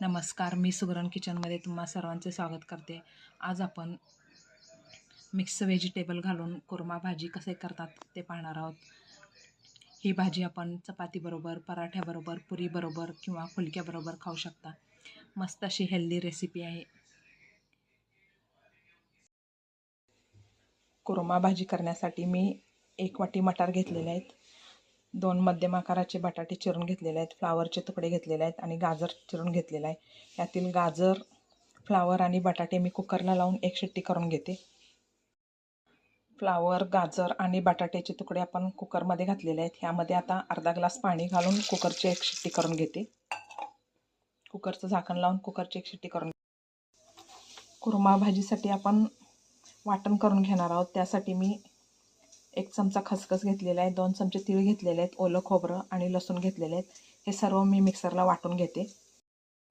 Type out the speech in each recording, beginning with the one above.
नमस्कार मी सुगरण किचनमध्ये तुम्हा सर्वांचे स्वागत करते. आज आपण मिक्स व्हेजिटेबल घालून कुर्मा भाजी कसे करतात ते पाहणार आहोत. ही भाजी आपण चपातीबरोबर पराठ्याबरोबर पुरीबरोबर किंवा फुलक्याबरोबर खाऊ शकता. मस्त अशी हेल्दी रेसिपी आहे. कुर्मा भाजी करण्यासाठी मी एक वाटी मटार घेतलेले आहेत. दोन मध्यम आकाराचे बटाटे चिरून घेतलेले आहेत फ्लावरचे तुकडे घेतलेले आहेत आणि गाजर चिरून घेतलेलं आहे. यातील गाजर फ्लावर आणि बटाटे मी कुकरला लावून एक शिट्टी करून घेते. फ्लावर गाजर आणि बटाट्याचे तुकडे आपण कुकरमध्ये घातलेले आहेत. ह्यामध्ये आता अर्धा ग्लास पाणी घालून कुकरची एक शिट्टी करून घेते. कुकरचं झाकण लावून कुकरची एक शिट्टी करून कुरमा भाजीसाठी आपण वाटण करून घेणार आहोत. त्यासाठी मी एक चमचा खसखस घेतलेला आहे दोन चमचे तीळ घेतलेले आहेत ओलं खोबरं आणि लसूण घेतलेले आहेत. हे सर्व मी मिक्सरला वाटून घेते.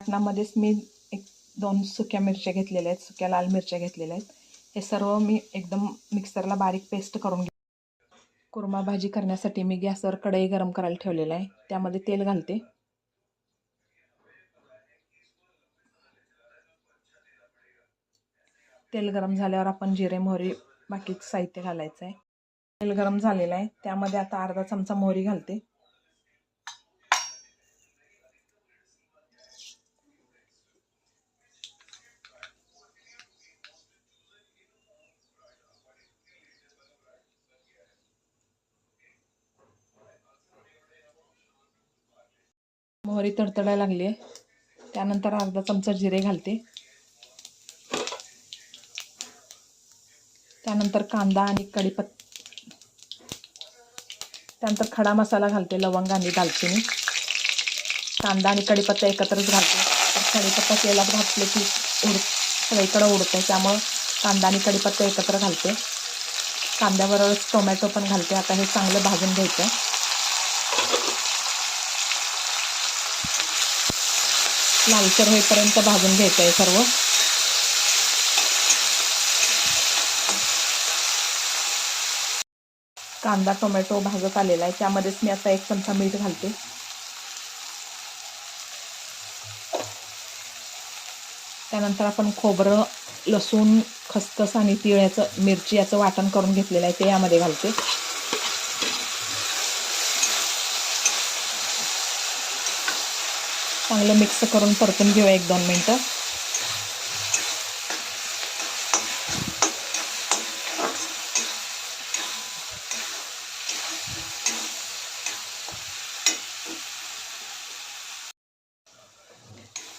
वाटणामध्येच मी एक दोन सुक्या मिरच्या घेतलेल्या आहेत सुक्या लाल मिरच्या घेतलेल्या आहेत. हे सर्व मी एकदम मिक्सरला बारीक पेस्ट करून घे कुर्मा भाजी करण्यासाठी मी गॅसवर कढई गरम करायला ठेवलेलं आहे. त्यामध्ये तेल घालते. तेल गरम झाल्यावर आपण जिरे मोहरी बाकी साहित्य घालायचं आहे. तेल गरम झालेलं आहे. त्यामध्ये आता अर्धा चमचा मोहरी घालते. मोहरी तडतडायला लागली आहे त्यानंतर अर्धा चमचा जिरे घालते. त्यानंतर कांदा आणि कढीपत्ता त्यानंतर खडा मसाला घालते लवंग आणि दालचिनी. कांदा आणि कढीपत्ता एकत्रच घालते. तर कढीपत्ता तेलात घातले की उड सगळीकडं उडतं त्यामुळं कांदा आणि कढीपत्ता एकत्र घालते. कांद्याबरोबरच टोमॅटो पण घालते आता हे चांगलं भाजून घ्यायचं. लालसर होईपर्यंत भाजून घ्यायचं आहे सर्व. कांदा टोमॅटो भाजत आलेला आहे. त्यामध्येच मी आता एक चमचा मीठ घालते. त्यानंतर आपण खोबरं लसूण खसखस आणि तीळ याचं मिरची याचं वाटण करून घेतलेलं आहे ते यामध्ये घालते. चांगलं मिक्स करून परतून घेऊया एक दोन मिनटं.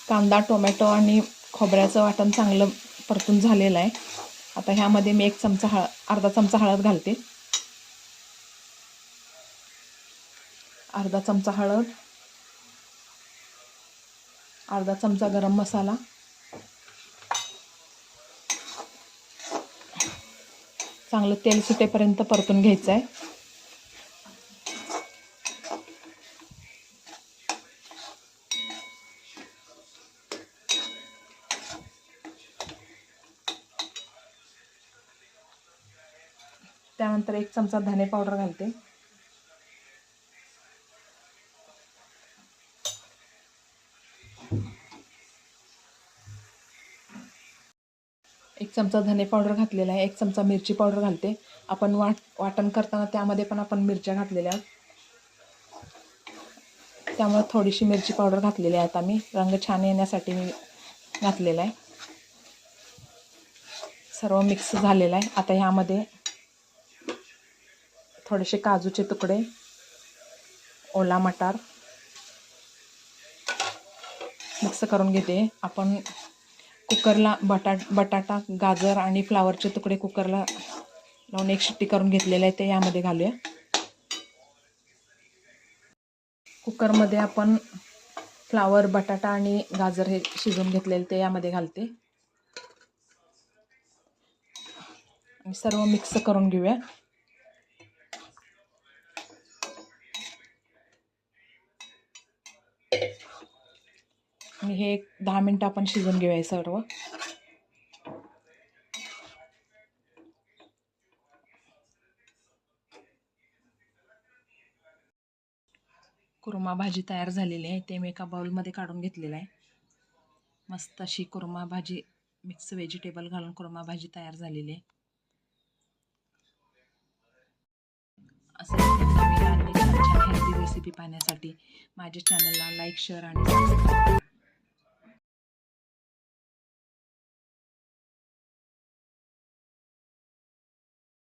कांदा टोमॅटो आणि खोबऱ्याचं वाटण चांगलं परतून झालेलं आहे. आता ह्यामध्ये मी एक चमचा हळ अर्धा चमचा हळद घालते. अर्धा चमचा हळद. अर्धा चमचा गरम मसाला. चांगलं तेल सुटेपर्यंत परतून घ्यायचं आहे त्यानंतर एक चमचा धने पावडर घालते. एक चमचा धने पावडर घातलेला आहे. एक चमचा मिरची पावडर घालते. आपण वाट वाटण करताना त्यामध्ये पण आपण मिरच्या घातलेल्या आहेत. त्यामुळे थोडीशी मिरची पावडर घातलेली आहे आता मी. रंग छान येण्यासाठी मी घातलेला आहे. सर्व मिक्स झालेलं आहे. आता ह्यामध्ये थोडेसे काजूचे तुकडे ओला मटार. मिक्स करून घेते. आपण कुकरला बटाट बटाटा गाजर आणि फ्लावरचे तुकडे कुकरला लावून एक शिट्टी करून घेतलेले आहे ते यामध्ये घालूया. कुकरमध्ये आपण फ्लावर बटाटा आणि गाजर हे शिजवून घेतलेले ते यामध्ये घालते. आणि सर्व मिक्स करून घेऊया. आणि हे एक दहा मिनटं आपण शिजवून घेऊया सर्व. कुर्मा भाजी तयार झालेली आहे. ते मी एका बाउलमध्ये काढून घेतलेलं आहे. मस्त अशी कुर्मा भाजी मिक्स व्हेजिटेबल घालून कुर्मा भाजी तयार झालेली आहे. असं नवीन आणि छान छान हेल्दी रेसिपी पाहण्यासाठी माझ्या चॅनलला लाईक शेअर आणि सबस्क्राईब